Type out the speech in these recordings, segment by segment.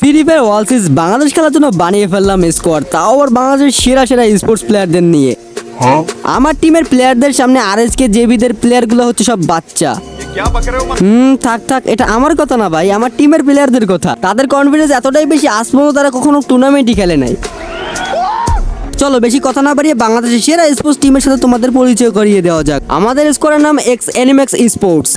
Free fire ওয়াল বাংলাদেশ খেলার জন্য বানিয়ে ফেললাম স্কোয়াড তাও আবার বাংলাদেশের সেরা সেরা স্পোর্টস প্লেয়ারদের নিয়ে। আমার টিমের প্লেয়ারদের সামনে আর এস কে জেবিদের প্লেয়ারগুলো হচ্ছে সব বাচ্চা। হুম থাক থাক এটা আমার কথা না ভাই আমার টিমের প্লেয়ারদের কথা। তাদের কনফিডেন্স এতটাই বেশি আজ তারা কখনো টুর্নামেন্টই খেলে নাই। চলো বেশি কথা না বাড়িয়ে বাংলাদেশের সেরা স্পোর্টস টিমের সাথে তোমাদের পরিচয় করিয়ে দেওয়া যাক। আমাদের স্কোয়ারের নাম এক্স এনিমেক্স স্পোর্টস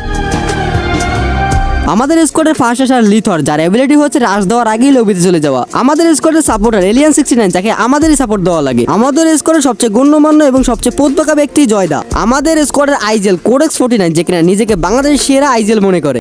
আমাদের স্কোয়াডের ফার্স্ট আসার লিথর, যার এবিলিটি হচ্ছে রাশ দেওয়ার আগেই লবিতে চলে যাওয়া। আমাদের স্কোয়াডের সাপোর্টার এলিয়ান সিক্সটি নাইন যাকে আমাদেরই সাপোর্ট দেওয়া লাগে। আমাদের স্কোয়াডের সবচেয়ে গণ্যমান্য এবং সবচেয়ে পোতবাকা ব্যক্তি জয়দা। আমাদের স্কোয়াডের আইজেল কোডেক্স ফোর্টি নাইন যে কিনা নিজেকে বাংলাদেশের সেরা আইজেল মনে করে।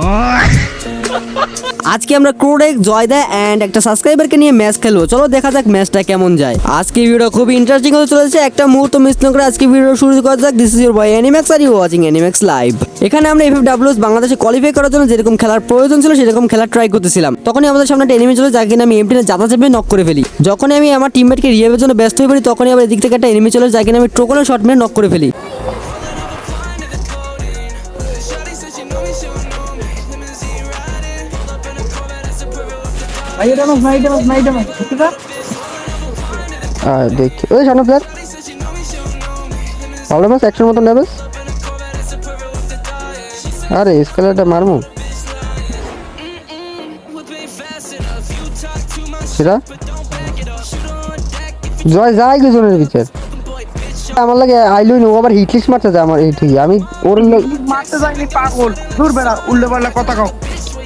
আজকে আমরা ক্রোডেক জয়দা অ্যান্ড একটা সাবস্ক্রাইবারকে নিয়ে ম্যাচ খেলব। চলো দেখা যাক ম্যাচটা কেমন যায়। আজকে ভিডিও খুব ইন্টারেস্টিং হতে চলেছে। একটা মুহূর্ত মিস না করে আজকে ভিডিও শুরু করা যাক। This is your boy Animax are you watching Animax live এখানে আমরা এফ ডাব্লিউএস বাংলাদেশে কোয়ালিফাই করার জন্য যেরকম খেলার প্রয়োজন ছিল, সেরকম খেলা ট্রাই করতেছিলাম। তখনই আমাদের সামনে একটা এনিমি ছিল যাকে কিনা আমি এমটি যাতা চেপে নক করে ফেলি। যখনই আমি আমার টিমমেটকে রিয়াবের জন্য ব্যস্ত হয়ে পড়ি, তখনই আবার এদিক থেকে একটা এনিমি চলে যাকে কিনা আমি টোকনের শট মেরে নক করে ফেলি। আর দেখি। ওই সামনে প্লেয়ার ভালো একশোর মতো নেবে। আরে স্কেলারটা মারমু। সেটা? জয় যাই বিচার। আমার লাগে আইলুই নো আবার হিটলিস্ট মারতে আমার এই আমি ওর মারতে যাইনি পাগল। দূর বেড়া উল্লে পাল্লা কথা কও।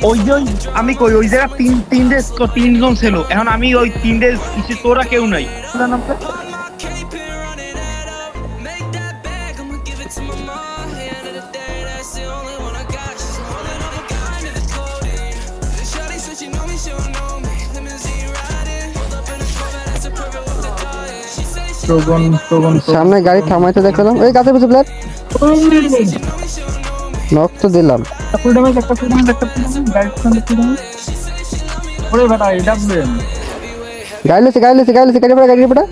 ওই যে আমি কই ওই জায়গা তিন তিন ডেস তিনজন ছিল। এখন আমি ওই তিন ডেস কিছু তোরা কেউ নাই। সামনে গাড়ি থামাইতে দেখলাম। ওই গাছের পিছু প্লেয়ার নক তো দিলাম। ফুল ড্যামেজ একটা ফুল ড্যামেজ একটা ফুল ড্যামেজ গাইড সামনে ফুল ড্যামেজ ওরে বেটা এডব্লিউএম লেছে গাড়ি লেছে গাড়ি লেছে গাড়ি পড়া গাড়ি পড়া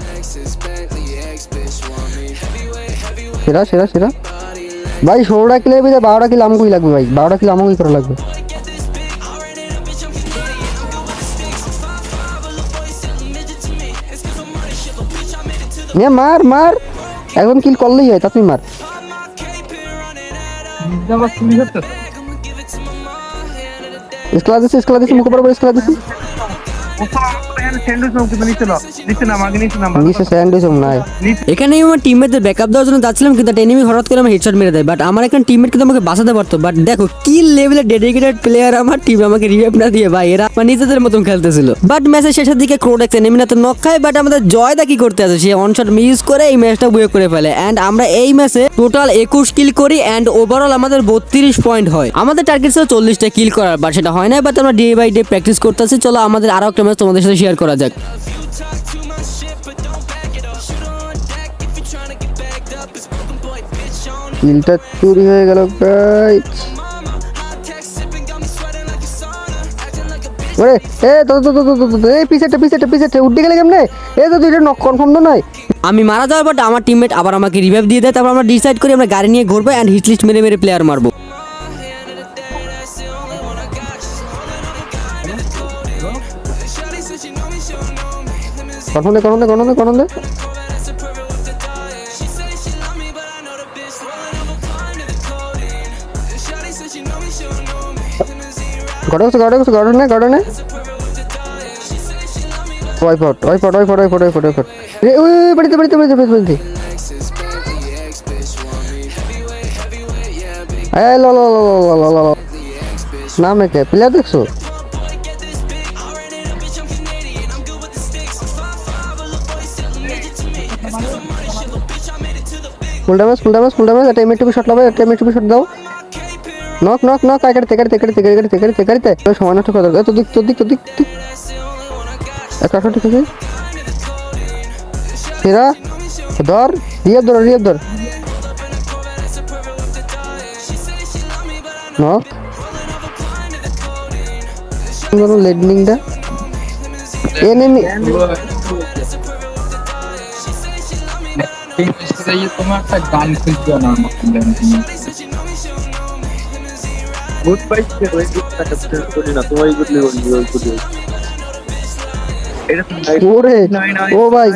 সেরা সেরা সেরা। ভাই ষোলোটা কিলো এবার বারোটা কিলো আমাকেই লাগবে ভাই। বারোটা কিলো আমাকেই করা লাগবে। নিয়ে মার মার। এখন কিল করলেই হয় তা তুই মার হচ্ছে স্কেলা দিছি স্কেলা দিছি মুখে পড়ে স্কেলা দিছি এখানে আমার টিমমেটদের ব্যাকআপ দেওয়ার জন্য যাচ্ছিলাম কিন্তু এনিমি হঠাৎ করে আমার হেডশট মেরে দেয়। বাট আমার এখন টিমমেট কিন্তু আমাকে বাঁচাতে পারতো। বাট দেখো কি লেভেলের ডেডিকেটেড প্লেয়ার আমার টিম আমাকে রিভাইভ না দিয়ে ভাই এরা আমার নিজেদের মতন খেলতেছিল। বাট ম্যাচের শেষের দিকে ক্রোডেক্স এনিমি তো নক খায় বাট আমাদের জয়দা কি করতে আছে সে অনশট মিস করে এই ম্যাচটা বুয়ে করে ফেলে। অ্যান্ড আমরা এই ম্যাচে টোটাল একুশ কিল করি অ্যান্ড ওভারঅল আমাদের বত্রিশ পয়েন্ট হয়। আমাদের টার্গেট ছিল চল্লিশটা কিল করার বাট সেটা হয় না বাট আমরা ডে বাই ডে প্র্যাকটিস করতেছি। চলো আমাদের আরও একটা ম্যাচ তোমাদের সাথে শেয়ার করা যাক। কিলটা চুরি হয়ে গেল গাইস ওরে এ তো তো তো তো তো তো এই পিছেটা পিছেটা পিছেটা উঠে গেলে কেমনে? এ তো দুইটা নক কনফার্ম তো নাই। আমি মারা যাওয়ার পর আমার টিমমেট আবার আমাকে রিভাইভ দিয়ে দেয় তারপর আমরা ডিসাইড করি আমরা গাড়ি নিয়ে ঘুরবো অ্যান্ড হিট লিস্ট মেরে মেরে প্লেয়ার মারবো। কনফার্ম দে কনফার্ম দে গড়ে গেছে গড়ে গেছে গড়ে নে গড়ে নে ওয়াই ফট ওয়াই ফট ওয়াই ফট ওয়াই ফট ওয়াই ফট ওয়াই ফট এ ওই বাড়িতে বাড়িতে বাড়িতে বাড়িতে এ নাম একে প্লেয়ার দেখছ full damage full damage full damage একটা এমএটুপি শট লাবে একটা এমএটুপি শট দাও। নক নক নক কাইকাড়ি তেকাড়ি তেকাড়ি তেকাড়ি তেকাড়ি তেকাড়ি তেকাড়িতে ওই সময় নষ্ট করে তোর দিক তোর দিক তোর দিক একটা শট ঠিক আছে। সেরা ধর রিয়াব ধর রিয়াব ধর। নক লেডনিংটা এনিমি তোমার একটা গান খুঁজছো না গুড বাই করি না তোমার গুড ওই গুড এটা ওরে ও ভাই।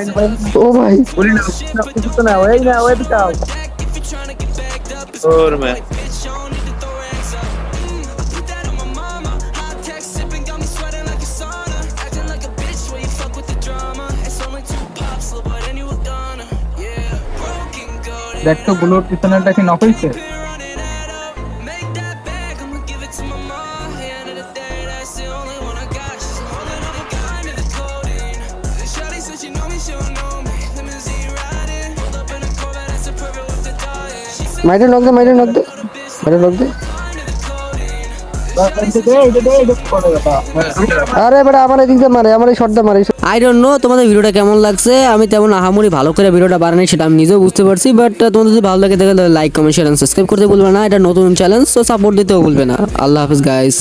ও ভাই। বলি না না, কিছু না ওই না ওই দিকাও ওর মে। দেখ তো, গুলোর পিছনেরটা কি নক হয়েছে মাইরে নক দে, মাইরে নক দে, মাইরে নক দে। আরে বেটা, আমার এদিক দিয়ে মারে, আমার এই মারে। আই ডোন্ট নো তোমাদের ভিডিওটা কেমন লাগছে, আমি তেমন আহামরি ভালো করে ভিডিওটা বানাই সেটা আমি নিজেও বুঝতে পারছি বাট তোমাদের যদি ভালো লাগে তাহলে লাইক কমেন্ট শেয়ার সাবস্ক্রাইব করতে ভুলবে না, এটা নতুন চ্যালেঞ্জ তো সাপোর্ট দিতেও ভুলবে না। আল্লাহ হাফিজ গাইস